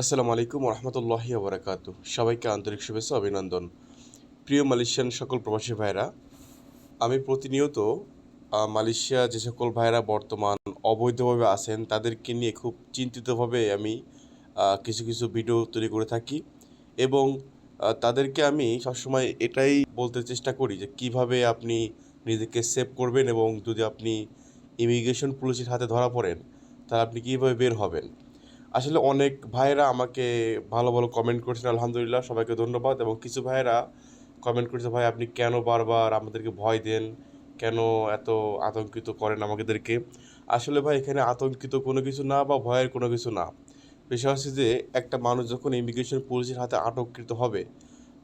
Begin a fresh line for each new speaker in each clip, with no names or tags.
আসসালামু আলাইকুম রহমতুল্লাহি ওবরাকাতু। সবাইকে আন্তরিক শুভেচ্ছা অভিনন্দন। প্রিয় মালয়েশিয়ান সকল প্রবাসী ভাইরা আমি প্রতিনিয়ত মালয়েশিয়া যে সকল ভাইরা বর্তমান অবৈধভাবে আছেন, তাদেরকে নিয়ে খুব চিন্তিতভাবে আমি কিছু কিছু ভিডিও তৈরি করে থাকি এবং তাদেরকে আমি সবসময় এটাই বলতে চেষ্টা করি যে কীভাবে আপনি নিজেকে সেভ করবেন এবং যদি আপনি ইমিগ্রেশন পুলিশের হাতে ধরা পড়েন, তাহলে আপনি কীভাবে বের হবেন? আসলে অনেক ভাইয়েরা আমাকে ভালো ভালো কমেন্ট করছেন, আলহামদুলিল্লাহ। সবাইকে ধন্যবাদ। এবং কিছু ভাইয়েরা কমেন্ট করছে, ভাই, আপনি কেন বারবার আমাদেরকে ভয় দেন? কেন এত আতঙ্কিত করেন আমাদেরকে? আসলে ভাই, এখানে আতঙ্কিত কোনো কিছু না বা ভয়ের কোনো কিছু না। বিষয় হচ্ছে যে, একটা মানুষ যখন ইমিগ্রেশন পুলিশের হাতে আটককৃত হবে,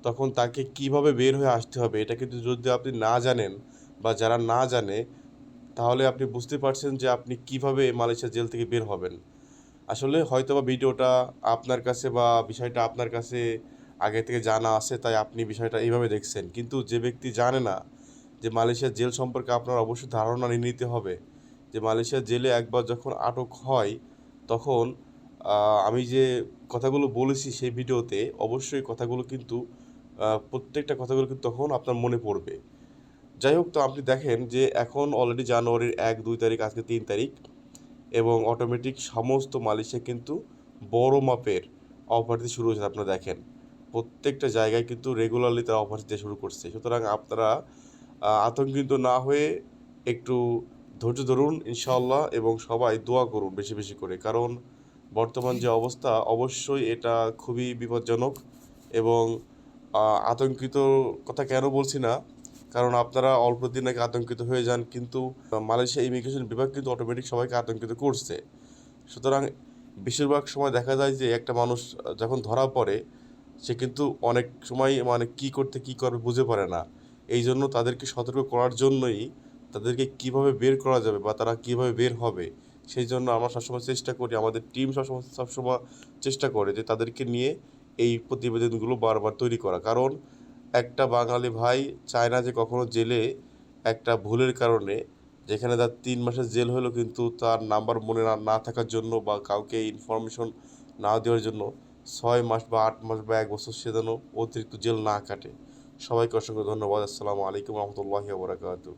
তখন তাকে কীভাবে বের হয়ে আসতে হবে, এটা কিন্তু যদি আপনি না জানেন বা যারা না জানে, তাহলে আপনি বুঝতে পারছেন যে আপনি কীভাবে মালয়েশিয়া জেল থেকে বের হবেন। আসলে হয়তোবা ভিডিওটা আপনার কাছে বা বিষয়টা আপনার কাছে আগে থেকে জানা আছে, তাই আপনি বিষয়টা এইভাবে দেখছেন। কিন্তু যে ব্যক্তি জানে না যে মালয়েশিয়ার জেল সম্পর্কে আপনার অবশ্যই ধারণা নিয়ে নিতে হবে যে মালয়েশিয়ার জেলে একবার যখন আটক হয়, তখন আমি যে কথাগুলো বলেছি সেই ভিডিওতে অবশ্যই কথাগুলো কিন্তু প্রত্যেকটা কথাগুলো কিন্তু তখন আপনার মনে পড়বে। যাই হোক, তো আপনি দেখেন যে এখন অলরেডি জানুয়ারির এক, দুই তারিখ, আজকে তিন তারিখ। এবং অটোমেটিক সমস্ত মালিশে কিন্তু বড় মাপের অফার দিতে শুরু হয়েছে। আপনারা দেখেন, প্রত্যেকটা জায়গায় কিন্তু রেগুলারলি তারা অফার দিতে শুরু করছে। সুতরাং আপনারা আতঙ্কিত না হয়ে একটু ধৈর্য ধরুন ইনশাআল্লাহ এবং সবাই দোয়া করুন বেশি বেশি করে। কারণ বর্তমান যে অবস্থা, অবশ্যই এটা খুবই বিপজ্জনক এবং আতঙ্কিত কথা কেন বলছি না কারণ আপনারা অল্প দিন আগে আতঙ্কিত হয়ে যান, কিন্তু মালয়েশিয়া ইমিগ্রেশন বিভাগ কিন্তু অটোমেটিক সবাইকে আতঙ্কিত করছে। সুতরাং বেশিরভাগ সময় দেখা যায় যে একটা মানুষ যখন ধরা পড়ে, সে কিন্তু অনেক সময় মানে কি করতে, কি করবে বুঝে পারে না। এই জন্য তাদেরকে সতর্ক করার জন্যই তাদেরকে কীভাবে বের করা যাবে বা তারা কীভাবে বের হবে, সেই জন্য আমরা সবসময় চেষ্টা করি, আমাদের টিম সবসময় সবসময় চেষ্টা করে যে তাদেরকে নিয়ে এই প্রতিবেদনগুলো বারবার তৈরি করা। কারণ একটা বাঙালি ভাই চায় না যে কখনো জেলে একটা ভুলের কারণে, যেখানে তার তিন মাসের জেল হলো কিন্তু তার নাম্বার মনে না থাকার জন্য বা কাউকে ইনফরমেশন না দেওয়ার জন্য ছয় মাস বা আট মাস বা এক বছর সে যেন অতিরিক্ত জেল না কাটে। সবাইকে অসংখ্য ধন্যবাদ। আসসালামু আলাইকুম রহমতুল্লাহি ওবরাকাতু